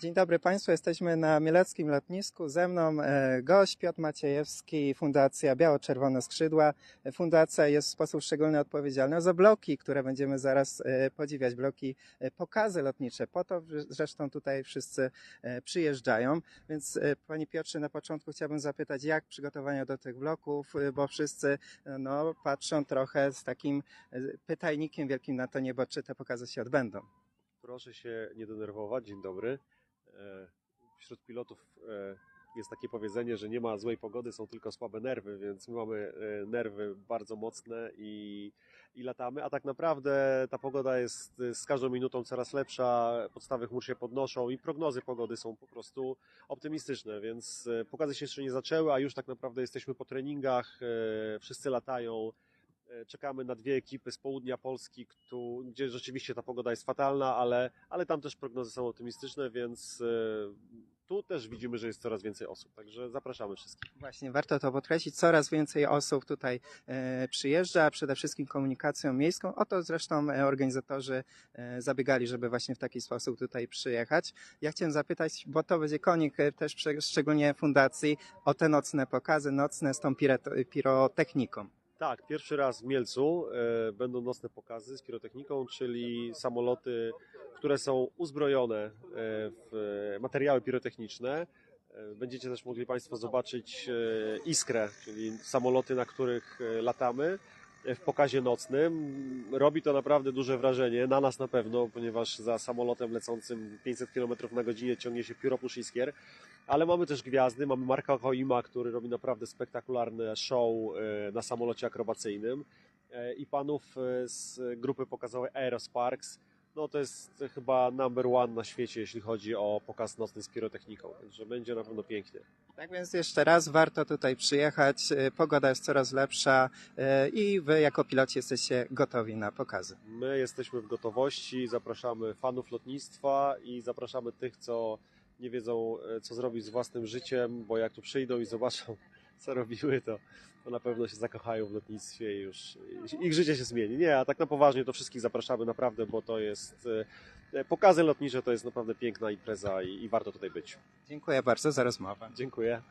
Dzień dobry Państwu, jesteśmy na Mieleckim Lotnisku. Ze mną e, gość Piotr Maciejewski, Fundacja Biało-Czerwone Skrzydła. Fundacja jest w sposób szczególny odpowiedzialna za bloki, które będziemy zaraz e, podziwiać, bloki, e, pokazy lotnicze. Po to zresztą tutaj wszyscy przyjeżdżają. Więc Panie Piotrze, na początku chciałbym zapytać, jak przygotowania do tych bloków, bo wszyscy no, patrzą trochę z takim pytajnikiem wielkim na to niebo, czy te pokazy się odbędą. Proszę się nie denerwować. Dzień dobry. E, Wśród pilotów e, jest takie powiedzenie, że nie ma złej pogody, są tylko słabe nerwy, więc my mamy e, nerwy bardzo mocne i, i latamy, a tak naprawdę ta pogoda jest z każdą minutą coraz lepsza, podstawy chmur się podnoszą i prognozy pogody są po prostu optymistyczne, więc pokazy się jeszcze nie zaczęły, a już tak naprawdę jesteśmy po treningach, wszyscy latają. E, Czekamy na dwie ekipy z południa Polski, któ- gdzie rzeczywiście ta pogoda jest fatalna, ale, ale tam też prognozy są optymistyczne, więc e, tu też widzimy, że jest coraz więcej osób. Także zapraszamy wszystkich. Właśnie, warto to podkreślić. Coraz więcej osób tutaj e, przyjeżdża, przede wszystkim komunikacją miejską. O to zresztą organizatorzy zabiegali, żeby właśnie w taki sposób tutaj przyjechać. Ja chciałem zapytać, bo to będzie konik też szczególnie fundacji, o te nocne pokazy, nocne z tą pirotechniką. Tak, pierwszy raz w Mielcu e, będą nocne pokazy z pirotechniką, czyli samoloty, które są uzbrojone e, w materiały pirotechniczne. E, Będziecie też mogli Państwo zobaczyć Iskrę, czyli samoloty, na których latamy w pokazie nocnym. Robi to naprawdę duże wrażenie, na nas na pewno, ponieważ za samolotem lecącym 500 km na godzinę ciągnie się pióropusz Iskier. Ale mamy też gwiazdy, mamy Marka Hoima, który robi naprawdę spektakularne show e, na samolocie akrobacyjnym e, i panów e, z grupy pokazowej Aerosparks. No to jest chyba number one na świecie, jeśli chodzi o pokaz nocny z pirotechniką, także będzie na pewno pięknie. Tak więc jeszcze raz warto tutaj przyjechać. E, Pogoda jest coraz lepsza e, i wy jako piloci jesteście gotowi na pokazy. My jesteśmy w gotowości, zapraszamy fanów lotnictwa i zapraszamy tych, co nie wiedzą, e, co zrobić z własnym życiem, bo jak tu przyjdą i zobaczą, co robiły, to, to na pewno się zakochają w lotnictwie i już i- ich życie się zmieni. Nie, a tak na poważnie to wszystkich zapraszamy naprawdę, bo to jest e, pokazy lotnicze, to jest naprawdę piękna impreza i, i warto tutaj być. Dziękuję bardzo za rozmowę. Dziękuję.